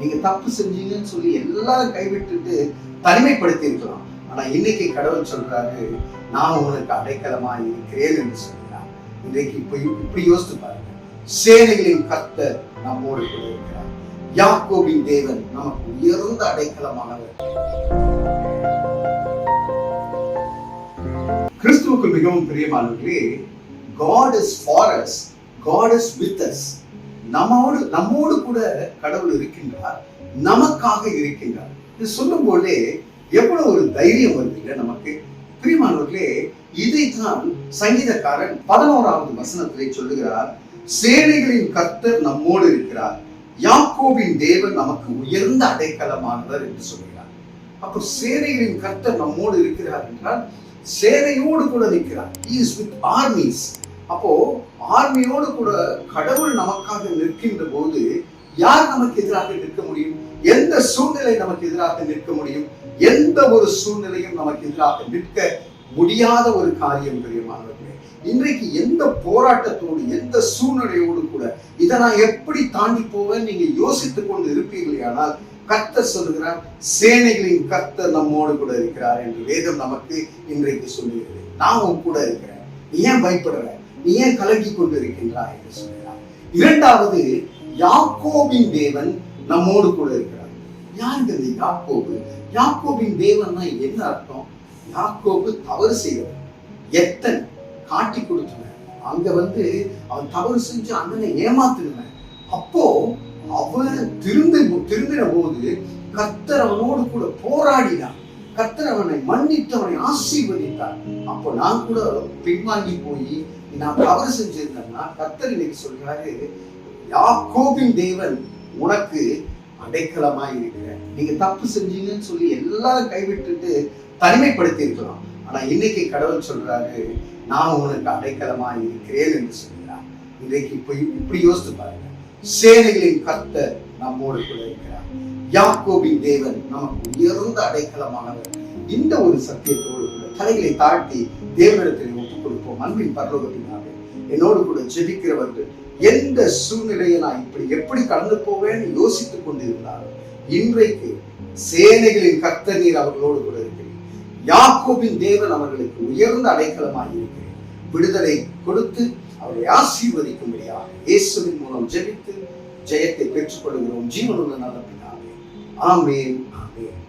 நீங்க தப்பு செஞ்சீங்கன்னு சொல்லி எல்லாரும் கைவிட்டுட்டு தனிமைப்படுத்தி இருக்கலாம் ஆனா இன்னைக்கு கடவுள் சொல்றாரு நான் உனக்கு அடைக்கலமா இருக்கிறேன் என்று சொல்கிறார். இன்றைக்கு இப்ப இப்படி யோசித்து பாருங்க. சேனைகளின் கர்த்தர் நம்மோடு கூட இருக்கிறார். யாக்கோபின் தேவன் நமக்கு உயர்ந்த அடைக்கலமானவர். கிறிஸ்துவுக்கு மிகவும் பிரியமானவர்களே God is for us God is with us நம்மோடு நம்மோடு கூட கடவுள் இருக்கின்றார் நமக்காக இருக்கின்றார். இது சொல்லும் போதே எவ்வளவு ஒரு தைரியம் வருது இல்லை நமக்கு? பிரியமானவர்களே இதைத்தான் சங்கீதக்காரன் பதினோராவது வசனத்திலே சொல்லுகிறார். சேனைகளின் கர்த்தர் நம்மோடு இருக்கிறார். யாக்கோபின் தேவன் நமக்கு உயர்ந்த அடைக்கலமானவர் என்று சொல்கிறார். அப்போ சேனைகளின் கர்த்தர் நம்மோடு இருக்கிறார் என்றால் சேனையோடு கூட நிற்கிறார். இஸ் வித் ஆர்மிஸ் அப்போ ஆர்மியோடு கூட கடவுள் நமக்காக நிற்கின்ற போது யார் நமக்கு எதிராக நிற்க முடியும்? எந்த சூழ்நிலை நமக்கு எதிராக நிற்க முடியும்? எந்த ஒரு சூழ்நிலையும் நமக்கு எதிராக நிற்க முடியாத ஒரு காரியம் பிரியமானவர்களே இன்றைக்கு எந்த போராட்டத்தோடு எந்த சூழ்நிலையோடு கூட இதை நான் எப்படி தாண்டி போவேன் நீங்க யோசித்துக் கொண்டு இருப்பீர்களே ஆனால் கர்த்தர் சொல்லுகிறார் சேனைகளின் கர்த்தர் நம்மோடு கூட இருக்கிறார் என்று வேதம் நமக்கு இன்றைக்கு சொல்லுகிறது. நான் உன் கூட இருக்கிறேன். ஏன் பயப்படுறேன் நீ ஏன் கலங்கி கொண்டிருக்கின்றாய் என்று சொல்கிறார். இரண்டாவது யாக்கோபின் தேவன் நம்மோடு கூட இருக்கிறார். யாருங்கிறது யாக்கோபு? யாக்கோபின் தேவன்னா என்ன அர்த்தம்? யாக்கோபு தவறு செய்தவன் எத்தன் காட்டி கொடுத்தவன் அங்க வந்து அவன் தவறு செஞ்சு அண்ணனை ஏமாத்தினவன் அப்போ அவன் திருந்தி திருந்தின போது கர்த்தர் அவனோடு கூட போராடினான் கர்த்தர் அவனை மன்னித்து அவனை ஆசீர்வதித்தார். அப்போ நான் கூட பின்வாங்கி போய் நான் தவறு செஞ்சிருந்தேன்னா கர்த்தர் இன்னைக்கு சொல்றாரு யாக்கோபின் தேவன் உனக்கு அடைக்கலமா இருக்கிறேன் நீங்க தப்பு செஞ்சீங்கன்னு சொல்லி எல்லாரும் கைவிட்டுட்டு தனிமைப்படுத்தி இருக்கலாம் ஆனா இன்னைக்கு கடவுள் சொல்றாரு நான் உனக்கு அடைக்கலமா இருக்கிறேன் என்று சொல்கிறார் இன்றைக்கு இப்ப இப்படி யோசித்து பாருங்க. சேனைகளின் கர்த்தர் நம்மோடு கூட இருக்கிறார். யாக்கோபின் தேவன் நமக்கு உயர்ந்த அடைக்கலமானவர். இந்த ஒரு சத்தியத்தோடு கூட தலைகளை தாழ்த்தி தேவனிடத்தில் ஒப்புக் கொடுப்போம் அன்பின் பரலோகத்தினாலே என்னோடு கூட ஜெபிக்கிறவர்கள் எந்த சூழ்நிலையை நான் இப்படி எப்படி கடந்து போவேன்னு யோசித்துக் கொண்டிருந்தாலும் இன்றைக்கு சேனைகளின் கர்த்தர் நீர் அவர்களோடு கூட இருக்கிறேன் யாக்கோபின் தேவன் அவர்களுக்கு உயர்ந்த அடைக்கலமாக இருக்கிறேன் விடுதலை கொடுத்து அவரை ஆசீர்வதிக்கும்படியாக இயேசுவின் மூலம் ஜெபித்து ஜெயத்தை பெற்றுக்கொள்கிறோம். ஜீவனுள்ள நல்ல பிதாவே ஆமேன் ஆமேன்.